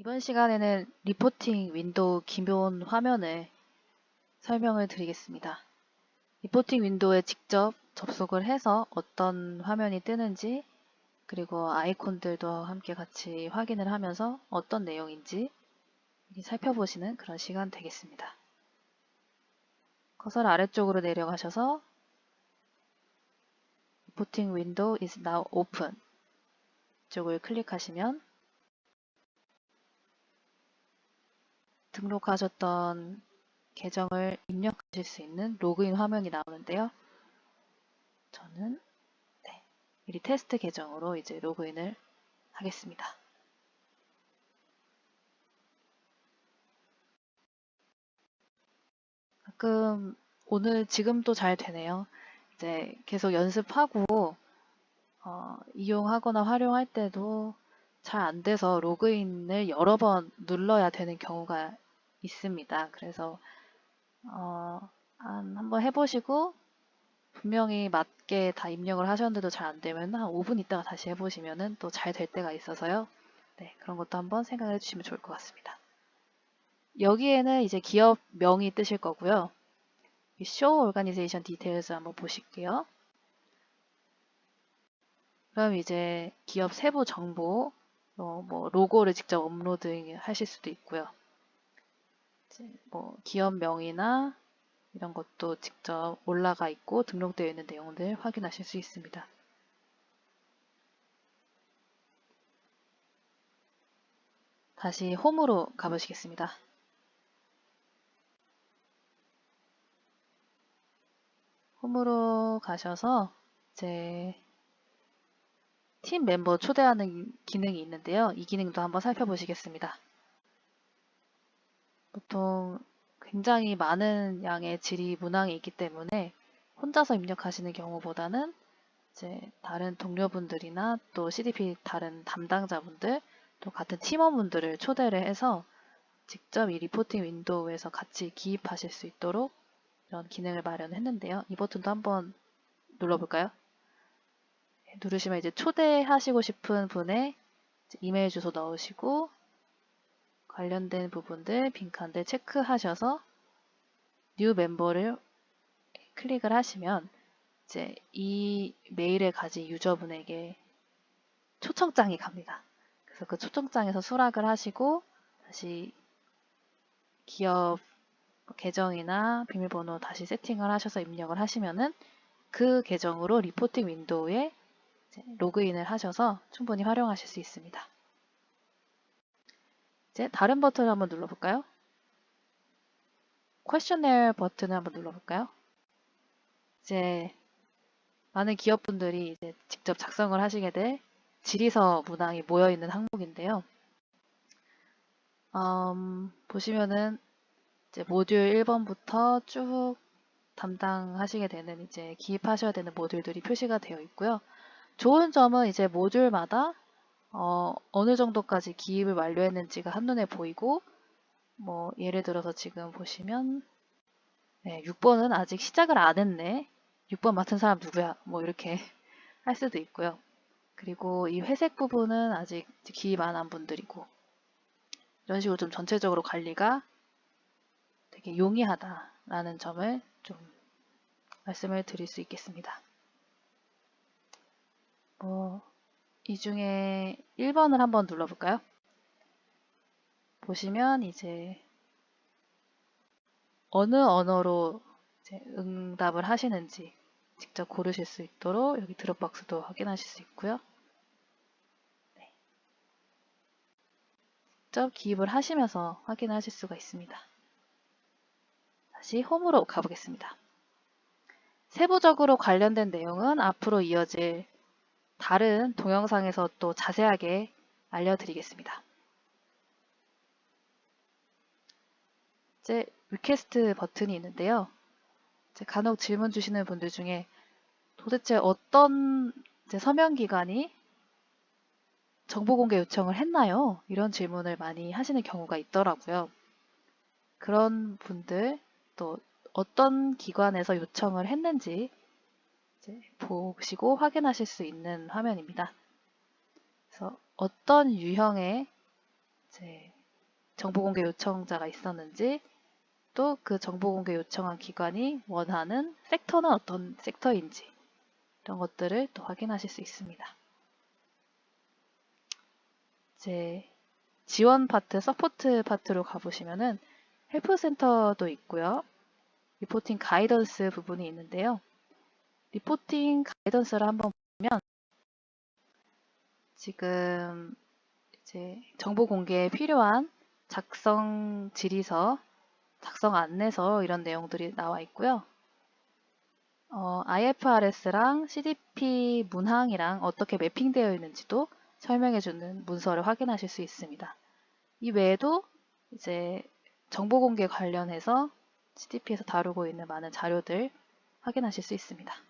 이번 시간에는 리포팅 윈도우 기본 화면을 설명을 드리겠습니다. 리포팅 윈도우에 직접 접속을 해서 어떤 화면이 뜨는지 그리고 아이콘들도 함께 같이 확인을 하면서 어떤 내용인지 살펴보시는 그런 시간 되겠습니다. 커서를 아래쪽으로 내려가셔서 리포팅 윈도우 is now open 쪽을 클릭하시면 등록하셨던 계정을 입력하실 수 있는 로그인 화면이 나오는데요. 저는 네, 미리 테스트 계정으로 이제 로그인을 하겠습니다. 가끔 오늘 지금도 잘 되네요. 이제 계속 연습하고 어, 이용하거나 활용할 때도 잘 안 돼서 로그인을 여러 번 눌러야 되는 경우가 있습니다. 그래서 어, 한, 한번 해보시고 분명히 맞게 다 입력을 하셨는데도 잘 안 되면 한 5분 있다가 다시 해보시면 또 잘 될 때가 있어서요. 네, 그런 것도 한번 생각을 해주시면 좋을 것 같습니다. 여기에는 이제 기업 명이 뜨실 거고요. Show Organization Details 한번 보실게요. 그럼 이제 기업 세부 정보, 어, 뭐 로고를 직접 업로드 하실 수도 있고요. 뭐 기업명이나 이런 것도 직접 올라가 있고 등록되어 있는 내용들 확인하실 수 있습니다. 다시 홈으로 가보시겠습니다. 홈으로 가셔서 이제 팀 멤버 초대하는 기능이 있는데요. 이 기능도 한번 살펴보시겠습니다. 보통 굉장히 많은 양의 질의 문항이 있기 때문에 혼자서 입력하시는 경우보다는 이제 다른 동료분들이나 또 CDP 다른 담당자분들 또 같은 팀원분들을 초대를 해서 직접 이 리포팅 윈도우에서 같이 기입하실 수 있도록 이런 기능을 마련했는데요. 이 버튼도 한번 눌러볼까요? 네, 누르시면 이제 초대하시고 싶은 분의 이메일 주소 넣으시고 관련된 부분들 빈칸들 체크하셔서 뉴 멤버를 클릭을 하시면 이제 이 메일을 가진 유저분에게 초청장이 갑니다. 그래서 그 초청장에서 수락을 하시고 다시 기업 계정이나 비밀번호 다시 세팅을 하셔서 입력을 하시면은 그 계정으로 리포팅 윈도우에 로그인을 하셔서 충분히 활용하실 수 있습니다. 이제 다른 버튼을 한번 눌러볼까요? 퀘셔널 버튼을 한번 눌러볼까요? 이제 많은 기업분들이 이제 직접 작성을 하시게 될 질의서 문항이 모여있는 항목인데요. 음, 보시면은 이제 모듈 1번부터 쭉 담당하시게 되는 이제 기입하셔야 되는 모듈들이 표시가 되어 있고요. 좋은 점은 이제 모듈마다 어, 어느 정도까지 기입을 완료했는지가 한눈에 보이고 뭐 예를 들어서 지금 보시면 네, 6번은 아직 시작을 안 했네. 6번 맡은 사람 누구야? 뭐 이렇게 할 수도 있고요. 그리고 이 회색 부분은 아직 기입 안 한 분들이고 이런 식으로 좀 전체적으로 관리가 되게 용이하다라는 점을 좀 말씀을 드릴 수 있겠습니다. 뭐 이 중에 1번을 한번 눌러볼까요? 보시면 이제 어느 언어로 응답을 하시는지 직접 고르실 수 있도록 여기 드롭박스도 확인하실 수 있고요. 네. 직접 기입을 하시면서 확인하실 수가 있습니다. 다시 홈으로 가보겠습니다. 세부적으로 관련된 내용은 앞으로 이어질 다른 동영상에서 또 자세하게 알려드리겠습니다. 이제 리퀘스트 버튼이 있는데요. 간혹 질문 주시는 분들 중에 도대체 어떤 서명 기관이 정보 공개 요청을 했나요? 이런 질문을 많이 하시는 경우가 있더라고요. 그런 분들 또 어떤 기관에서 요청을 했는지 보시고 확인하실 수 있는 화면입니다. 그래서 어떤 유형의 이제 정보 공개 요청자가 있었는지 또 그 정보 공개 요청한 기관이 원하는 섹터는 어떤 섹터인지 이런 것들을 또 확인하실 수 있습니다. 이제 지원 파트, 서포트 파트로 가보시면은 헬프센터도 있고요. 리포팅 가이던스 부분이 있는데요. 리포팅 가이던스를 한번 보면 지금 이제 정보 공개에 필요한 작성 질의서, 작성 안내서 이런 내용들이 나와 있고요. 어, IFRS랑 CDP 문항이랑 어떻게 매핑되어 있는지도 설명해주는 문서를 확인하실 수 있습니다. 이 외에도 이제 정보 공개 관련해서 CDP에서 다루고 있는 많은 자료들 확인하실 수 있습니다.